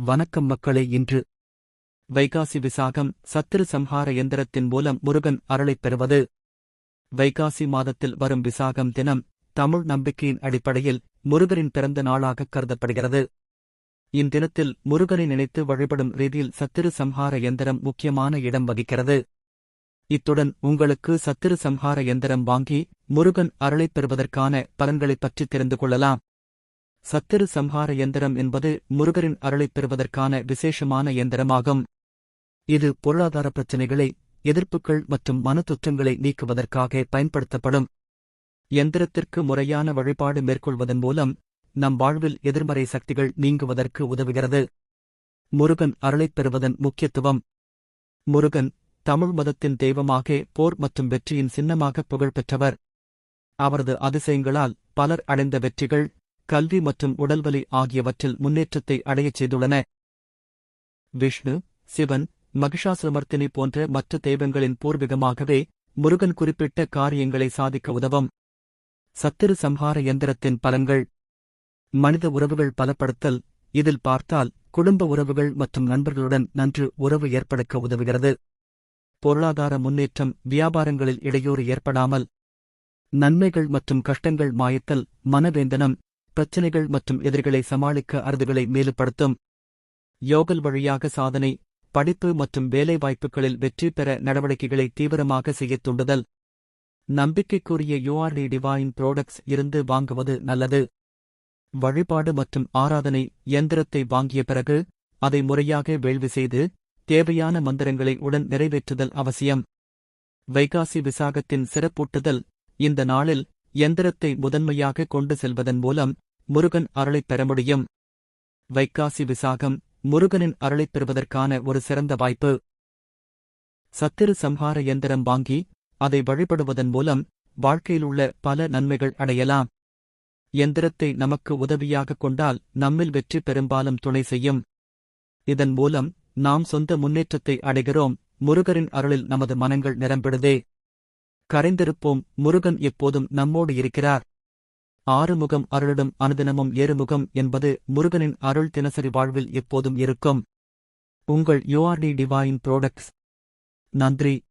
வணக்கம் மக்களே இன்று வைகாசி விசாகம் சத்திரு சம்ஹார எந்திரத்தின் மூலம் முருகன் அருளைப் பெறுவது. வைகாசி மாதத்தில் வரும் விசாகம் தினம் தமிழ் நம்பிக்கையின் அடிப்படையில் முருகரின் பிறந்த நாளாக கருதப்படுகிறது. இத்தினத்தில் முருகனை நினைத்து வழிபடும் ரீதியில் சத்திரு சம்ஹார எந்திரம் முக்கியமான இடம் வகிக்கிறது. இத்துடன் உங்களுக்கு சத்திரு சம்ஹார எந்திரம் வாங்கி முருகன் அருளைப் பெறுவதற்கான பலன்களைப் பற்றி தெரிந்து கொள்ளலாம். சத்திரு சம்ஹார எந்திரம் என்பது முருகரின் அருளைப் பெறுவதற்கான விசேஷமான எந்திரமாகும். இது பொருளாதார பிரச்சினைகளை எதிர்ப்புகள் மற்றும் மனத்துற்றங்களை நீக்குவதற்காக பயன்படுத்தப்படும். எந்திரத்திற்கு முறையான வழிபாடு மேற்கொள்வதன் மூலம் நம் வாழ்வில் எதிர்மறை சக்திகள் நீங்குவதற்கு உதவுகிறது. முருகன் அருளைப் பெறுவதன் முக்கியத்துவம். முருகன் தமிழ் மதத்தின் தெய்வமாக போர் மற்றும் வெற்றியின் சின்னமாக புகழ்பெற்றவர். அவரது அதிசயங்களால் பலர் அடைந்த வெற்றிகள் கல்வி மற்றும் உடல்வலி ஆகியவற்றில் முன்னேற்றத்தை அடையச் செய்துள்ளன. விஷ்ணு சிவன் மகிஷாசிரமர்த்தினி போன்ற மற்ற தெய்வங்களின் பூர்வீகமாகவே முருகன் குறிப்பிட்ட காரியங்களை சாதிக்க உதவும். சத்திரு சம்ஹார எந்திரத்தின் பலன்கள். மனித உறவுகள் பலப்படுத்தல். இதில் பார்த்தால் குடும்ப உறவுகள் மற்றும் நண்பர்களுடன் நன்று உறவு ஏற்படுத்த உதவுகிறது. பொருளாதார முன்னேற்றம் வியாபாரங்களில் இடையூறு ஏற்படாமல். நன்மைகள் மற்றும் கஷ்டங்கள் மாயத்தல் மனவேந்தனம். பிரச்சினைகள் மற்றும் எதிர்களை சமாளிக்க அறுதுகளை மேலுப்படுத்தும். யோகல் வழியாக சாதனை படிப்பு மற்றும் வேலைவாய்ப்புகளில் வெற்றி பெற நடவடிக்கைகளை தீவிரமாக செய்யத் தூண்டுதல். நம்பிக்கைக்குரிய யூஆர்டி டிவைன் ப்ரோடக்ட்ஸ் இருந்து வாங்குவது நல்லது. வழிபாடு மற்றும் ஆராதனை இயந்திரத்தை வாங்கிய பிறகு அதை முறையாக வேள்வி செய்து தேவையான மந்திரங்களை உடன் நிறைவேற்றுதல் அவசியம். வைகாசி விசாகத்தின் சிறப்பூட்டுதல் இந்த நாளில் எந்திரத்தை முதன்மையாக கொண்டு செல்வதன் மூலம் முருகன் அருளைப் பெற முடியும். வைகாசி விசாகம் முருகனின் அருளைப் பெறுவதற்கான ஒரு சிறந்த வாய்ப்பு. சத்திரு சம்ஹார எந்திரம் வாங்கி அதை வழிபடுவதன் மூலம் வாழ்க்கையிலுள்ள பல நன்மைகள் அடையலாம். எந்திரத்தை நமக்கு உதவியாக கொண்டால் நம்மில் வெற்றி பெரும்பாலும் துணை செய்யும். இதன் மூலம் நாம் சொந்த முன்னேற்றத்தை அடைகிறோம். முருகரின் அருளில் நமது மனங்கள் நிரம்பிடுதே. கரைந்திருப்போம். முருகன் எப்போதும் நம்மோடு இருக்கிறார். ஆறுமுகம் அருளிடும் அனுதினமும் ஏறுமுகம் என்பது முருகனின் அருள் தினசரி வாழ்வில் எப்போதும் இருக்கும். உங்கள் யூஆர்டி டிவைன் ப்ரோடக்ட்ஸ். நன்றி.